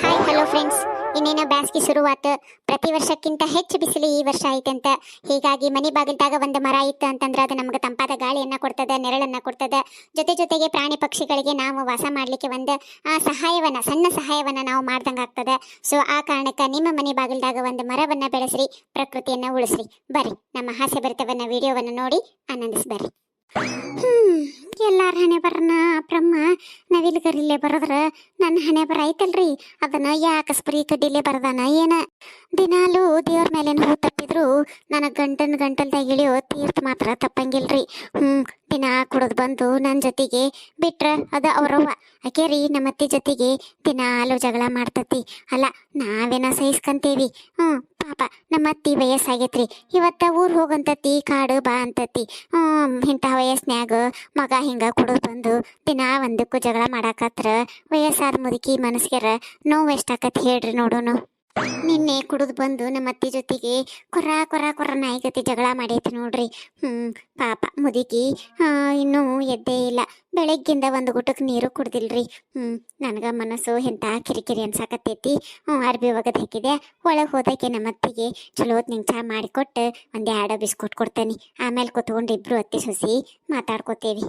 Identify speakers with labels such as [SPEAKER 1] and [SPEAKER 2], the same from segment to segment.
[SPEAKER 1] Hi hello friends ಇನ್ನೇನೋ ಬ್ಯಾಸ್ಗಿ ಶುರುವಾತ. ಪ್ರತಿ ವರ್ಷಕ್ಕಿಂತ ಹೆಚ್ಚು ಬಿಸಿಲು ಈ ವರ್ಷ ಐತಂತ. ಹೀಗಾಗಿ ಮನೆ ಬಾಗಿಲ್ದಾಗ ಒಂದು ಮರ ಇತ್ತು ಅಂತಂದ್ರೆ ಅದು ನಮ್ಗೆ ತಂಪಾದ ಗಾಳಿಯನ್ನ ಕೊಡ್ತದೆ ನೆರಳನ್ನ ಕೊಡ್ತದೆ. ಜೊತೆ ಜೊತೆಗೆ ಪ್ರಾಣಿ ಪಕ್ಷಿಗಳಿಗೆ ನಾವು ವಾಸ ಮಾಡಲಿಕ್ಕೆ ಒಂದು ಆ, ಸಹಾಯವನ್ನ ಸಣ್ಣ ಸಹಾಯವನ್ನ ನಾವು ಮಾಡ್ದಂಗೆ ಆಗ್ತದೆ. ಸೊ ಆ ಕಾರಣಕ್ಕೆ ನಿಮ್ಮ ಮನೆ ಬಾಗಿಲ್ದಾಗ ಒಂದು ಮರವನ್ನ ಬೆಳೆಸ್ರಿ ಪ್ರಕೃತಿಯನ್ನ ಉಳಿಸ್ರಿ. ಬರ್ರಿ ನಮ್ಮ ಹಾಸ್ಯ ಭರಿತವನ್ನ ವಿಡಿಯೋವನ್ನ ನೋಡಿ ಆನಂದಿಸಿ ಬರ್ರಿ ಎಲ್ಲಾರ ಹಣೆ ಬರನ? ಬ್ರಹ್ಮ ನವಿಲುಗರಿಲೆ ಬರದ್ರ ನನ್ನ ಹಣೆ ಬರ ಐತಲ್ರಿ ಅದನ್ನ ಯಾಕೆ ಸ್ಪ್ರೀ ಕಡ್ಡಿಲೆ ಬರದಾನ ಏನ? ದಿನಾಲು ದೇವ್ರ ಮೇಲೇನು ಹೂ ತಪ್ಪಿದ್ರು, ನನ್ನ ಗಂಟನ್ ಗಂಟಲ್ದಾಗ ಇಳಿಯೋ ತೀರ್ಥ ಮಾತ್ರ ತಪ್ಪಂಗಿಲ್ರಿ. ಹ್ಮ್, ದಿನ ಕುಡಿದು ಬಂದು ನನ್ನ ಜೊತೆಗೆ ಬಿಟ್ರ ಅದ ಅವ್ರವ್ವ ಆಕೇರಿ ನಮ್ಮ ಅತ್ತಿ ಜೊತೆಗೆ ದಿನಾಲು ಜಗಳ ಮಾಡ್ತತಿ. ಅಲ್ಲ, ನಾವೇನ ಸಹಿಸ್ಕಂತೇವಿ. ಹ್ಮ್, ಪಾಪ ನಮ್ಮ ಅತ್ತಿ ವಯಸ್ಸಾಗೈತ್ರಿ. ಇವತ್ತ ಊರು ಹೋಗಂತತಿ, ಕಾಡು ಬಾ ಅಂತತಿ. ಹ್ಮ್, ಇಂಥ ವಯಸ್ನ್ಯಾಗ ಮಗ ಹಿಂಗ ಕುಡಿದು ಬಂದು ದಿನ ಒಂದಕ್ಕೂ ಜಗಳ ಮಾಡಾಕತ್ರ ವಯಸ್ಸಾದ ಮುದುಕಿ ಮನಸ್ಗೆರ ನೋವು ಎಷ್ಟಾಕತ್ ಹೇಳ್ರಿ ನೋಡೋನು. ನಿನ್ನೆ ಕುಡಿದು ಬಂದು ನಮ್ಮ ಅತ್ತಿ ಜೊತೆಗೆ ಕೊರ ಕೊರ ಕೊರ ನಾಯಿಗತಿ ಜಗಳ ಮಾಡೈತಿ ನೋಡ್ರಿ. ಹ್ಮ್, ಪಾಪ ಮುದುಕಿ. ಇನ್ನೂ ಎದ್ದೇ ಇಲ್ಲ. ಬೆಳಗ್ಗಿಂದ ಒಂದು ಗುಟಕ್ ನೀರು ಕುಡ್ದಿಲ್ರಿ. ಹ್ಮ್, ನನಗ ಮನಸ್ಸು ಎಂತ ಕಿರಿಕಿರಿ ಅನ್ಸಾಕತ್ತೈತಿ. ಹ್ಞೂ ಅರ್ಬಿ ಒಗದ್ ಹಾಕಿದೆ. ಒಳಗೆ ಹೋದಕ್ಕೆ ನಮ್ಮ ಅತ್ತಿಗೆ ಚಲೋತ್ ಹೊತ್ನಿಂಗ್ ಚಾ ಮಾಡಿಕೊಟ್ಟು ಒಂದು ಎರಡು ಬಿಸ್ಕೊಟ್ ಕೊಡ್ತೇನೆ. ಆಮೇಲೆ ಕೂತ್ಕೊಂಡು ಇಬ್ರು ಅತ್ತಿ ಸೊಸಿ ಮಾತಾಡ್ಕೋತೇವಿ.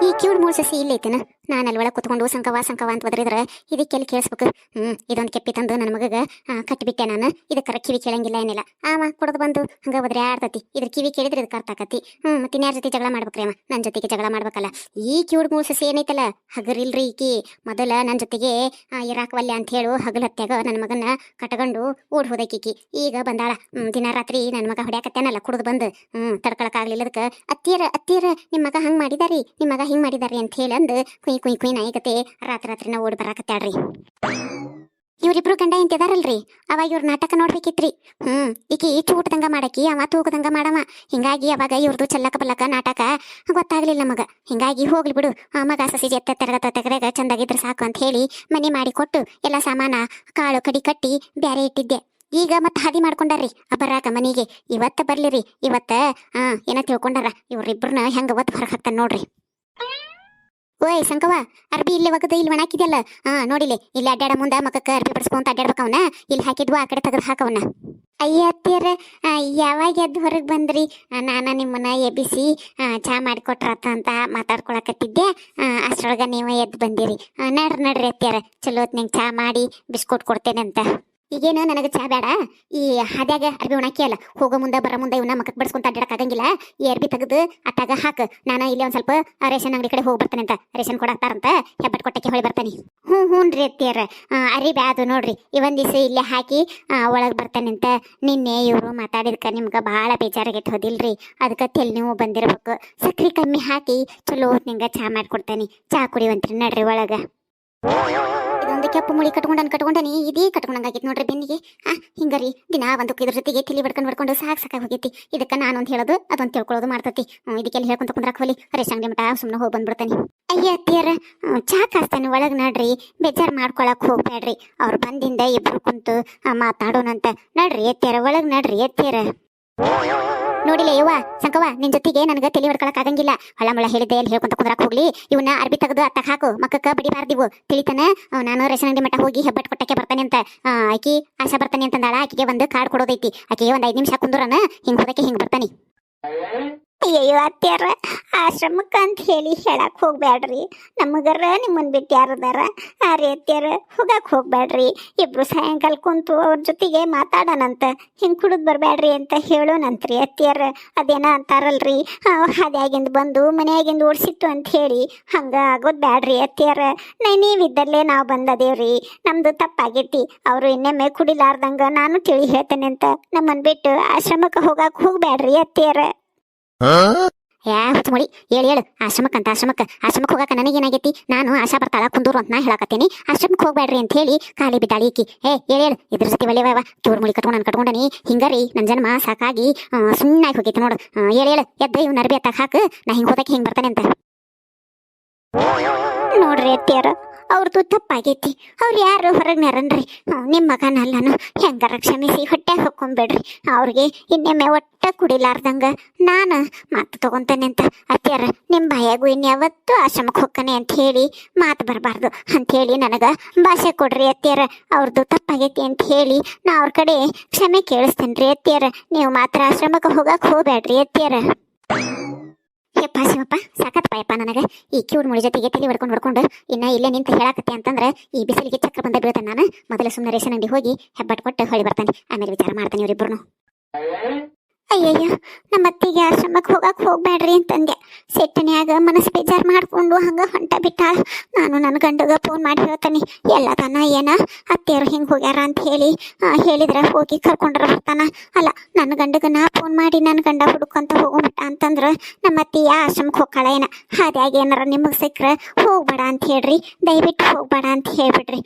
[SPEAKER 1] ಈ ಕಿವಿಡ್ ಮೂರು ಸಸಿ ಇಲ್ಲೈತೇನ ನಾನು ಅಲ್ಲಿ ಒಳಗೆ ಕುತ್ಕೊಂಡು ಸಂಕವ ಸಂಕವ ಅಂತ ಒದರಿದ್ರೆ ಇದಕ್ಕೆಲ್ಲಿ ಕೇಳಿಸ್ಬೇಕು? ಹ್ಮ್ ಇದೊಂದು ಕೆಪ್ಪಿ ತಂದು ನನ್ನ ಮಗಗ ಕಟ್ಟಿಬಿಟ್ಟೆ ನಾನು. ಇದಕ್ಕರ ಕಿವಿ ಕೇಳಂಗಿಲ್ಲ ಏನಿಲ್ಲ. ಆವ ಕುಡ್ದು ಬಂದು. ಹಂಗ ಒದ್ರೆ ಆಡ್ತತಿ ಇದ್ರ ಕಿವಿ ಕೇಳಿದ್ರೆ ಇದಕ್ಕೆ ಅರ್ಥ ಆಕತಿ. ಹ್ಮ್ ಮತ್ತೆ ಇನ್ಯಾರ ಜೊತೆ ಜಗಳ ಮಾಡ್ಬೇಕ್ರಿ ಅವ? ನನ್ನ ಜೊತೆಗೆ ಜಗಳ ಮಾಡ್ಬೇಕಲ್ಲ. ಈ ಕಿವಿಡ್ ಮೂರು ಸಸಿ ಏನೈತಲ್ಲ? ಹಗರಿಲ್ರಿ ಈಕಿ. ಮೊದಲ ನನ್ನ ಜೊತೆಗೆ ಆ, ಅಂತ ಹೇಳು ಹಗಲ್ ಹತ್ಯಾಗ ನನ್ನ ಮಗನ ಕಟ್ಕೊಂಡು ಓಡ್ ಹೋದಕ್ಕಿಕಿ ಈಗ ಬಂದಾಳ. ದಿನ ರಾತ್ರಿ ನನ್ನ ಮಗ ಹೊಡ್ಯಾಕತ್ತೇನಲ್ಲ ಕುಡ್ದು ಬಂದು. ಹ್ಮ್ ತಡ್ಕೊಳಕ್ಕಾಗ್ಲಿಲ್ಲ ಅದಕ್ಕೆ ಅತ್ತಿಯರ ಅತ್ತಿಯರ ನಿಮ್ಮ ಮಗ ಹಂಗ್ ಮಾಡಿದಾರಿ? ನಿಮ್ಮ ಮಗ ಹಿಂಗ್ ಮಾಡಿದಾರಿ ಅಂತ ಹೇಳಿ ಅಂದ್ ಕುಯ್ ಕುಯ್ ಕುಯ್ ನಾಯಿಗತೆ ರಾತ್ರಿ ರಾತ್ರಿನ ಓಡ್ ಬರಾಕತ್ತಾಳ್ರಿ. ಇವರಿಬ್ರು ಗಂಡ ಇಂತಿದಾರಲ್ರಿ ಅವಾಗ ಇವ್ರ ನಾಟಕ ನೋಡ್ಬೇಕಿತ್ರಿ. ಹ್ಮ್, ಈಕಿ ಚೂಟದಂಗ ಮಾಡಕಿ, ಅವ ತೂಕದಂಗ ಮಾಡವ. ಹಿಂಗಾಗಿ ಅವಾಗ ಇವ್ರದ್ದು ಚಲ್ಲಕ ಬಲ್ಲಕ ನಾಟಕ ಗೊತ್ತಾಗ್ಲಿಲ್ಲ ಮಗ ಹಿಂಗಾಗಿ ಹೋಗ್ಲಿ ಬಿಡು, ಆ ಮಗ ಸಸಿ ಎತ್ತ ತೆರಗತ ತೆಗರೆಗ ಚಂದಾಗಿದ್ರೆ ಸಾಕು ಅಂತ ಹೇಳಿ ಮನೆ ಮಾಡಿ ಕೊಟ್ಟು ಎಲ್ಲ ಸಾಮಾನ, ಕಾಳು, ಕಡಿ ಕಟ್ಟಿ ಬ್ಯಾರೆ ಇಟ್ಟಿದ್ದೆ. ಈಗ ಮತ್ತೆ ಹಾದಿ ಮಾಡ್ಕೊಂಡಾರ್ರಿ ಬರಾಕ ಮನಿಗೆ. ಇವತ್ತ ಬರ್ಲಿರಿ, ಇವತ್ತ, ಆ, ಏನ ತಿಳ್ಕೊಂಡಾರ ಇವ್ರಿಬ್ರನ್ನ ಹೆಂಗ ಒತ್ತು ಹೊರಗೆ ಹಾಕ್ತಾನ ನೋಡ್ರಿ. ಓಯ್ ಸಂಕವ ಅರ್ಬಿ ಇಲ್ಲಿ ಒಗದ, ಇಲ್ಲಿ ಒಣಾಕಿದ್ಯಲ್ಲ ಹಾ ನೋಡಿಲಿ ಇಲ್ಲಿ ಅಡ್ಡಾಡ ಮುಂದ ಮಕ್ಕಕ್ಕೆ ಅರ್ಬಿ ಬಡಿಸ್ಕೊಂತ ಅಡ್ಡಾಡ್ಬೇಕವನ ಇಲ್ಲಿ ಹಾಕಿದ್ವು, ಆ ಕಡೆ ತೆಗೆದು ಹಾಕವನ ಅಯ್ಯ, ಅತ್ತಿಯರ ಯಾವಾಗ ಎದ್ದು ಹೊರಗೆ ಬಂದ್ರಿ? ನಾನು ನಾನ ನಿಮ್ಮನ್ನ ಎಬ್ಬಿಸಿ ಚಾ ಮಾಡಿಕೊಟ್ರತ್ತ ಅಂತ ಮಾತಾಡ್ಕೊಳಕತ್ತಿದ್ದೆ. ಅಷ್ಟ್ರೊಳಗ ನೀವು ಎದ್ದು ಬಂದಿರಿ. ನಡ್ರಿ ನಡ್ರಿ, ಅತ್ತಿಯರ. ಚಲೋ ಹೊತ್ನಾಗ ಚಾ ಮಾಡಿ, ಬಿಸ್ಕೊಟ್ ಕೊಡ್ತೇನೆ ಅಂತ. ಈಗೇನು ನನಗೆ ಚಾ ಬೇಡ ಈ ಹಾದ್ಯಾಗ ಅರ್ಬಿ ಒಣಾಕಿ ಅಲ್ಲ ಹೋಗೋ ಮುಂದೆ ಬರೋ ಮುಂದೆ ಇವನ್ನ ಮಕ್ಕಕ್ಕೆ ಬಡಿಸ್ಕೊಂತ ಅಡ್ಡಾಡಕ್ಕಾಗಂಗಿಲ್ಲ ಈ ಅರ್ಬಿ ತೆಗೆದು ಅತ್ತಾಗ ಹಾಕು. ನಾನು ಇಲ್ಲಿ ಒಂದ್ ಸ್ವಲ್ಪ ರೇಷನ್ ಅಂಗಡಿ ಕಡೆ ಹೋಗಿ ಬರ್ತಾನೆ ಅಂತ ರೇಷನ್ ಕೊಡಾಕ್ತಾರಂತ ಹೆಬ್ಬಟ್ ಕೊಟ್ಟಕ್ಕೆ ಹೊಳಿ ಬರ್ತಾನೆ. ಹ್ಞೂ ಹ್ಞೂ ರೀ ಅತ್ತಿಯರ. ಅರಿ ಬ್ಯಾದು ನೋಡ್ರಿ. ಇವನ್ ದಿವಸ ಇಲ್ಲೇ ಹಾಕಿ ಒಳಗೆ ಬರ್ತಾನೆ ಅಂತ ನಿನ್ನೆ ಇವರು ಮಾತಾಡಿದ್ಕ ನಿಮ್ಗೆ ಭಾಳ ಬೇಜಾರಾಗೈತೆ ಹೋದಿಲ್ರಿ. ಅದಕ್ಕೆ ತೆಲ್ ನೀವು ಬಂದಿರ್ಬೇಕು. ಸಕ್ರಿ ಕಮ್ಮಿ ಹಾಕಿ ಚಲೋ ನಿಂಗೆ ಚಾ ಮಾಡ್ಕೊಡ್ತಾನೆ. ಚಾ ಕುಡಿವಂತ್ರಿ ನಡ್ರಿ ಒಳಗ. ಇದೊಂದು ಕೆಂಪು ಮುಳಿ ಕಟ್ಕೊಂಡನ್ ಕಟ್ಕೊಂಡನಿ ಇದೀ ಕಟ್ಕೊಂಡಂಗಾಗಿತ್ತು ನೋಡ್ರಿ ಬೆನ್ನಿಗೆ. ಹಾ ಹಿಂಗರಿ, ದಿನ ಒಂದು ಇದ್ರ ಜೊತೆಗೆ ತಿಳಿ ಬಡ್ಕೊಂಡು ಬಡ್ಕೊಂಡು ಸಾಕು ಸಾಕಾಗಿ ಹೋಗೈತಿ. ಇದಕ್ಕೆ ನಾನೊಂದು ಹೇಳೋದು, ಅದೊಂದು ತಿಳ್ಕೊಳ್ಳೋದು ಮಾಡ್ತತಿ. ಇದಕ್ಕೆ ಇದಕ್ಕೆಲ್ಲ ಹೇಳ್ಕೊಂತ ಕುಂದ್ರಾಕ್ ಹೋಲಿ. ರೇಷನ್ ಅಂಗಡಿ ಮಟ ಸುಮ್ಮನೆ ಹೋಗಿ ಬಂದ್ಬಿಡ್ತಾನೆ. ಅಯ್ಯ ಅತ್ತಿಯರ ಚಾ ಕಾಸ್ತಾನೆ ಒಳಗೆ ನಡ್ರಿ, ಬೇಜಾರು ಮಾಡ್ಕೊಳಕ್ ಹೋಗ್ಬೇಡ್ರಿ ಅವ್ರು ಬಂದಿಂದ ಇಬ್ರು ಕುಂತು ಮಾತಾಡೋಣಂತ. ನಡ್ರಿ ಎತ್ತಿಯರ ಒಳಗೆ ನಡ್ರಿ ಎತ್ತಿಯರ ನೋಡಿಲ್ಲ ಯವ್ವ, ಸಂಕವ್ವ, ನಿನ್ ಜೊತೆಗೆ ನನಗೆ ತಲೆ ಹೊಡ್ಕೊಳಕ್ ಆಗಂಗಿಲ್ಲ ಹೊಳ ಮಳ ಹೇಳಿದ್ದೆ ಅಲ್ಲಿ ಹೇಳ್ಕೊಂತ ಕುಂದ್ರಾಕ್ ಹೋಗ್ಲಿ. ಇವನ್ನ ಅರ್ಬಿ ತೆಗೆದು ಅತ್ತ ಹಾಕು, ಮಕ್ಕಕ್ಕ ಬಡಿಬಾರ್ದಿವು. ತಿಳಿತಾನ ನಾನು ರೇಷನ್ ಅಂಗಡಿ ಮಟ್ಟ ಹೋಗಿ ಹೆಬ್ಬಟ್ ಕೊಟ್ಟಕ್ಕೆ ಬರ್ತಾನೆ ಅಂತ. ಆಕಿ ಆಶಾ ಬರ್ತಾನೆ ಅಂತಂದಾಳ, ಆಕಿಗೆ ಒಂದು ಕಾರ್ಡ್ ಕೊಡೋದೈತಿ. ಆಕಿಗೆ ಒಂದ್ ಐದ್ ನಿಮಿಷ ಕುಂದ್ರನ, ಹಿಂಗ್ ಹೋದಕ್ಕೆ ಹಿಂಗ್ ಬರ್ತಾನೆ. ಅಯ್ಯಯ್ಯೋ ಅತ್ಯಾರ ಆಶ್ರಮಕ್ಕ ಅಂತ ಹೇಳಿ ಹೇಳಕ್ ಹೋಗ್ಬ್ಯಾಡ್ರಿ. ನಮಗರ ನಿಮ್ಮನ್ ಬಿಟ್ಟು ಯಾರದಾರ ಆ ರೀ ಅತ್ಯಾರ ಹೋಗಕ್ ಹೋಗ್ಬ್ಯಾಡ್ರಿ. ಇಬ್ರು ಸಾಯಂಕಾಲ ಕುಂತು ಅವ್ರ ಜೊತೆಗೆ ಮಾತಾಡೋಣಂತ ಹಿಂಗ್ ಕುಡಿದ್ ಬರ್ಬ್ಯಾಡ್ರಿ ಅಂತ ಹೇಳೋಣಂತ್ರಿ ಅತ್ಯಾರ ಅದೇನ ಅಂತಾರಲ್ರಿ? ಅದ್ಯಾಗಿಂದ ಬಂದು ಮನೆಯಾಗಿಂದ ಓಡಿಸಿತ್ತು ಅಂತ ಹೇಳಿ ಹಂಗ ಆಗೋದ್ ಬ್ಯಾಡ್ರಿ ಅತ್ಯಾರ ನಾ, ನೀವಿದ್ದಲ್ಲೇ ನಾವು ಬಂದದೇವ್ರಿ. ನಮ್ದು ತಪ್ಪಾಗೈತಿ. ಅವರು ಇನ್ನೊಮ್ಮೆ ಕುಡಿಲಾರ್ದಂಗ ನಾನು ತಿಳಿ ಹೇಳ್ತೇನೆ ಅಂತ ನಮ್ಮನ್ ಬಿಟ್ಟು ಆಶ್ರಮಕ್ಕೆ ಹೋಗಕ್ ಹೋಗ್ಬ್ಯಾಡ್ರಿ ಅತ್ಯಾರ ಯಾ ಹುಚ್ಚುಮಳಿ ಹೇಳಿ, ಹೇಳು. ಆಶ್ರಮಕ್ಕಂತ ಆಶ್ರಮಕ್ಕೆ ಆಶ್ರಮಕ್ಕೆ ಹೋಗಕ್ಕೆ ನನಗೇನಾಗೈತಿ? ನಾನು ಆಶಾ ಬರ್ತಾಳ, ಕುಂದೂರು ಅಂತ ನಾ ಹೇಳಕತ್ತೀನಿ. ಆಶ್ರಮಕ್ಕೆ ಹೋಗ್ಬೇಡ್ರಿ ಅಂತ ಹೇಳಿ ಖಾಲಿ ಬಿದ್ದಾಳಿ ಈಕಿ. ಏ, ಹೇಳಿ, ಹೇಳು. ಇದ್ರ ಜೊತೆ ಒಳ್ಳೆವ ಚೂರ್ ಮುಳಿ ಕಟ್ಕೊಂಡು ನಾನು ಕಟ್ಕೊಂಡನಿ ಹಿಂಗರಿ ನನ್ನ ಜನ್ಮ ಸಾಕಾಗಿ ಸುಮ್ಮನಾಗಿ ಹೋಗೈತಿ ನೋಡು. ಹೇಳಿ, ಹೇಳು. ಎದ್ದ ಇವ್ ನರ್ಬಿ ಅತ್ತಾಗ ಹಾಕು. ನಾ ಹಿಂಗೆ ಹೋದಕ್ಕೆ ಹಿಂಗೆ ಬರ್ತಾನೆ ಅಂತ. ನೋಡ್ರಿ ಅತ್ತಿಯರು ಅತ್ತಿಯರ ಅವ್ರದ್ದು ತಪ್ಪಾಗೈತಿ. ಅವ್ರು ಯಾರು ಹೊರಗೆ ನರನ್ರಿ? ನಿಮ್ಮ ಮಗನಲ್ಲನು ಹೆಂಗಾರ ಕ್ಷಮಿಸಿ ಹೊಟ್ಟೆ ಹಾಕೊಂಬೇಡ್ರಿ ಅವ್ರಿಗೆ ಇನ್ನೊಮ್ಮೆ ಒಟ್ಟ ಕುಡಿಲಾರ್ದಂಗ ನಾನು ಮಾತು ತಗೊಂತಾನೆ ಅಂತ. ಅತ್ಯಾರ ನಿಮ್ಮ ಬಾಯಾಗೂ ಇನ್ಯಾವತ್ತೂ ಆಶ್ರಮಕ್ಕೆ ಹೋಗ್ತಾನೆ ಅಂತ ಹೇಳಿ ಮಾತು ಬರಬಾರ್ದು ಅಂತ ಹೇಳಿ ನನಗೆ ಭಾಷೆ ಕೊಡ್ರಿ ಅತ್ಯಾರ ಅವ್ರದ್ದು ತಪ್ಪಾಗೈತಿ ಅಂತ ಹೇಳಿ ನಾ ಅವ್ರ ಕಡೆ ಕ್ಷಮೆ ಕೇಳಿಸ್ತೇನೆ ರೀ ಅತ್ಯಾರ ನೀವು ಮಾತ್ರ ಆಶ್ರಮಕ್ಕೆ ಹೋಗಕ್ಕೆ ಹೋಗ್ಬೇಡ್ರಿ ಅತ್ಯಾರ ಯಪ್ಪ ಶಿವಪ್ಪ ಸಾಕತ್ತಪ್ಪ ನನಗೆ. ಈ ಕ್ಯೂಡ್ ಮುಳಿ ಜೊತೆಗೆ ತಲೆ ಹೊಡ್ಕೊಂಡು ಹೊಡ್ಕೊಂಡು ಇನ್ನ ಇಲ್ಲೇ ನಿಂತು ಹೇಳಾಕತ್ತೆ ಅಂತಂದ್ರೆ ಈ ಬಿಸಿಲಿಗೆ ಚಕ್ರ ಬಂದ ಬೀಳ್ತಾನೆ ನಾನು. ಮೊದಲು ಸುಮ್ಮನೆ ರೇಷನ್ ಅಂಗಡಿ ಹೋಗಿ ಹೆಬ್ಬಟ್ಟು ಕೊಟ್ಟು ಹೊಳಿ ಬರ್ತಾನೆ. ಆಮೇಲೆ ವಿಚಾರ ಮಾಡ್ತಾನೆ ಇವರಿಬ್ಬರು ಅಯ್ಯಯ್ಯೋ ನಮ್ಮ ಅತ್ತಿಗೆ ಆಶ್ರಮಕ್ಕೆ ಹೋಗಕ್ಕೆ ಹೋಗ್ಬೇಡ್ರಿ ಅಂತಂದೆ. ಸೆಟ್ಟನ್ಯಾಗ ಮನಸ್ಸು ಬೇಜಾರು ಮಾಡಿಕೊಂಡು ಹಂಗೆ ಹೊಂಟ ಬಿಟ್ಟಾಳ. ನಾನು ನನ್ನ ಗಂಡಗ ಫೋನ್ ಮಾಡಿ ಹೇಳ್ತಾನೆ, ಎಲ್ಲ ತನ ಏನ? ಅತ್ತೆಯರು ಹಿಂಗೆ ಹೋಗ್ಯಾರ ಅಂತ ಹೇಳಿ ಹೇಳಿದ್ರೆ ಹೋಗಿ ಕರ್ಕೊಂಡ್ರ ಬರ್ತಾನ. ಅಲ್ಲ, ನನ್ನ ಗಂಡಗ ನಾ ಫೋನ್ ಮಾಡಿ ನನ್ನ ಗಂಡ ಹುಡುಕಂತ ಹೋಗ್ಬಿಟ್ಟ ಅಂತಂದ್ರೆ ನಮ್ಮ ಅತ್ತಿಯ ಆಶ್ರಮಕ್ಕೆ ಹೋಗ್ಕಾಳ ಏನ? ಹಾದ್ಯಾಗ ಏನಾರ ನಿಮಗೆ ಸಿಕ್ಕರೆ ಹೋಗ್ಬೇಡ ಅಂತ ಹೇಳ್ರಿ, ದಯವಿಟ್ಟು ಹೋಗ್ಬೇಡ ಅಂತ ಹೇಳ್ಬಿಡ್ರಿ.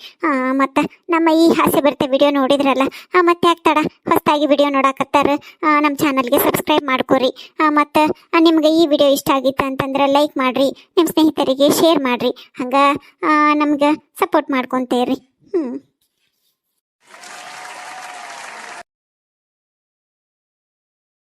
[SPEAKER 1] ಮತ್ತು ನಮ್ಮ ಈ ಹಾಸ್ಯ ಬರ್ತೆ ವಿಡಿಯೋ ನೋಡಿದ್ರಲ್ಲ ಮತ್ತೆ ಆಗ್ತಾಡ ಹೊಸದಾಗಿ ವಿಡಿಯೋ ನೋಡಾಕತ್ತಾರ. ನಮ್ಮ ಚಾನಲ್ಗೆ ಸಬ್ಸ್ಕ್ರೈಬ್ ಮಾಡ್ಕೊರಿ. ಮತ್ತು ನಿಮ್ಗೆ ಈ ವಿಡಿಯೋ ಇಷ್ಟ ಆಗಿತ್ತು ಅಂತಂದ್ರೆ ಲೈಕ್ ಮಾಡಿರಿ ನಿಮ್ಮ ಸ್ನೇಹಿತರಿಗೆ ಶೇರ್ ಮಾಡಿರಿ. ಹಂಗೆ ನಮ್ಗೆ ಸಪೋರ್ಟ್ ಮಾಡ್ಕೊತೇರಿ. ಹ್ಞೂ